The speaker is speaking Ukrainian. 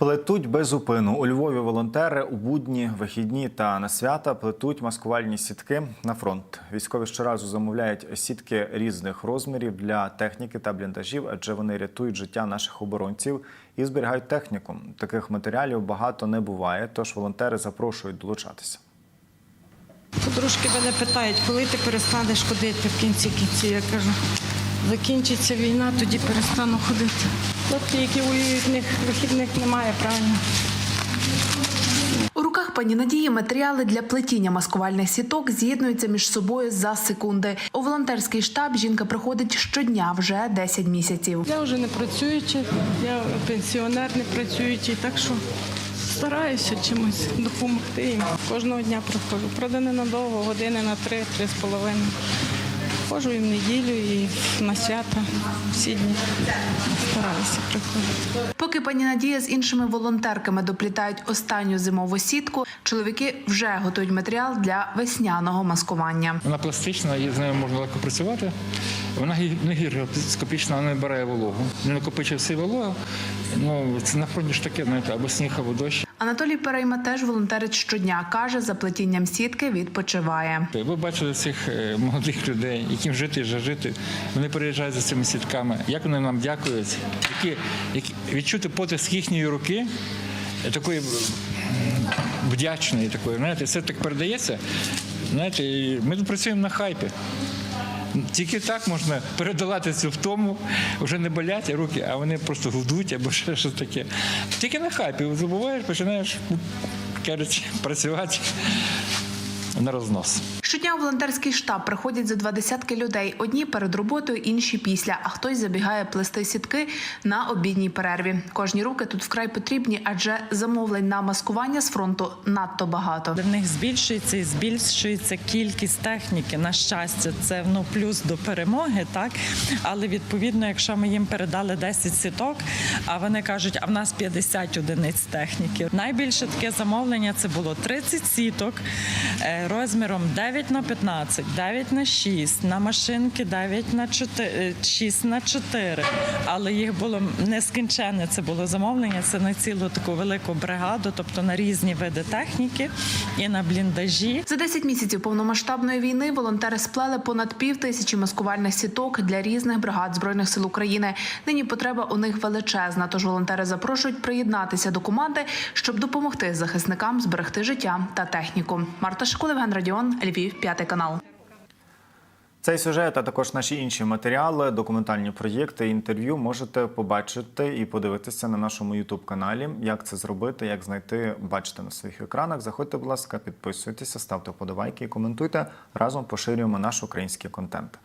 Плетуть без зупину. У Львові волонтери у будні, вихідні та на свята плетуть маскувальні сітки на фронт. Військові щоразу замовляють сітки різних розмірів для техніки та бліндажів, адже вони рятують життя наших оборонців і зберігають техніку. Таких матеріалів багато не буває, тож волонтери запрошують долучатися. Подружки мене питають, коли ти перестанеш ходити в кінці кінці. Я кажу, закінчиться війна, тоді перестану ходити. Хлопці, які воюють, них вихідних немає, правильно. У руках пані Надії матеріали для плетіння маскувальних сіток з'єднуються між собою за секунди. У волонтерський штаб жінка приходить щодня вже 10 місяців. Я вже не працююча, я пенсіонер не працюючий, так що стараюся чимось допомогти їм. Кожного дня приходжу. Правда, ненадовго, години на три, три з половиною. Ходжу і в неділю, і на свята, всі дні. Стараюся приходити. Поки пані Надія з іншими волонтерками доплітають останню зимову сітку, чоловіки вже готують матеріал для весняного маскування. Вона пластична, і з нею можна легко працювати. Вона не гіргоскопічна, вона не бере вологу. Не накопичує всі вологу. Ну, це на фронті ж таке, знаєте, або сніг, або дощ. Анатолій Перейма теж волонтерить щодня. каже, за плетінням сітки відпочиває. Ви бачили цих е, молодих людей, яким жити і жити. Вони приїжджають за цими сітками. Як вони нам дякують, які, які відчути потиск їхньої руки, е, такої вдячної, такої, знаєте, це так передається. Знаєте, ми працюємо на хайпі. Тільки так можна передолати цю втому, вже не болять руки, а вони просто гудуть або ще щось таке. Тільки на хайпі забуваєш, починаєш кажуть, працювати на рознос. Щодня у волонтерський штаб приходять за два десятки людей. Одні перед роботою, інші після. А хтось забігає плести сітки на обідній перерві. Кожні руки тут вкрай потрібні, адже замовлень на маскування з фронту надто багато. В них збільшується і збільшується кількість техніки. На щастя, це ну плюс до перемоги, так але відповідно, якщо ми їм передали 10 сіток, а вони кажуть, а в нас 50 одиниць техніки. Найбільше таке замовлення це було 30 сіток е, розміром 9 на 15, 9 на 6, на машинки 9 на 4, 6 на 4. Але їх було нескінченне. Це було замовлення. Це на цілу таку велику бригаду, тобто на різні види техніки і на бліндажі. За 10 місяців повномасштабної війни волонтери сплели понад пів тисячі маскувальних сіток для різних бригад збройних сил України. Нині потреба у них величезна. Тож волонтери запрошують приєднатися до команди, щоб допомогти захисникам зберегти життя та техніку. Марта Школа, Євген Радіон, Львів, п'ятий канал. Цей сюжет, а також наші інші матеріали, документальні проєкти, інтерв'ю можете побачити і подивитися на нашому youtube каналі. Як це зробити, як знайти, бачите на своїх екранах. Заходьте, будь ласка, підписуйтеся, ставте вподобайки і коментуйте. Разом поширюємо наш український контент.